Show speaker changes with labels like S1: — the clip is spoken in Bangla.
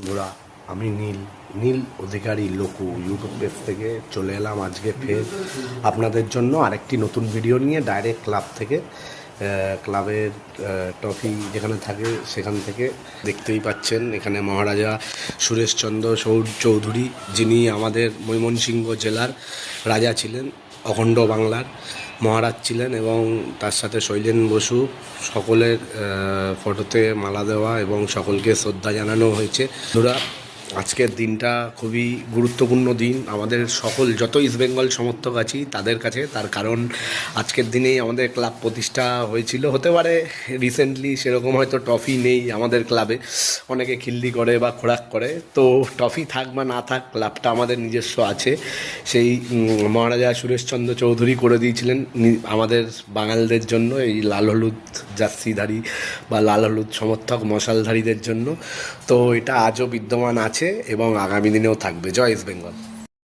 S1: বন্ধুরা, আমি নীল। নীল অধিকারী লোকু ইউটিউব পেজ থেকে চলে এলাম আজকে ফের। আপনাদের জন্য আরেকটি নতুন ভিডিও নিয়ে ডাইরেক্ট ক্লাব থেকে। ক্লাবের ট্রফি যেখানে থাকে, সেখান থেকে দেখতেই পাচ্ছেন। এখানে মহারাজা সুরেশচন্দ্র সৌ- চৌধুরী যিনি আমাদের ময়মনসিংহ জেলার রাজা ছিলেন। অখণ্ড বাংলার মহারাজ ছিলেন এবং তার সাথে শৈলেন বসু সকলের ফটোতে মালা দেওয়া এবং সকলকে শ্রদ্ধা জানানো হয়েছে। বন্ধুরা আজকের দিনটা খুবই গুরুত্বপূর্ণ দিন। আমাদের সকল, যত ইস্টবেঙ্গল সমর্থক আছি, তাদের কাছে। তার কারণ, আজকের দিনেই আমাদের ক্লাব প্রতিষ্ঠা হয়েছিল। হতে পারে রিসেন্টলি সেরকম হয়তো ট্রফি নেই আমাদের ক্লাবে। অনেকে খিল্লি করে বা খোরাক করে। তো ট্রফি থাক বা না থাক, ক্লাবটা আমাদের নিজস্ব আছে। সেই মহারাজা সুরেশচন্দ্র চৌধুরী করে দিয়েছিলেন আমাদের বাঙালদের জন্য এই লাল হলুদ জার্সিধারী বা লাল হলুদ সমর্থক মশালধারীদের জন্য। তো এটা আজও বিদ্যমান আছে। এবং আগামী দিনেও থাকবে জয় ইস্ট বেঙ্গল।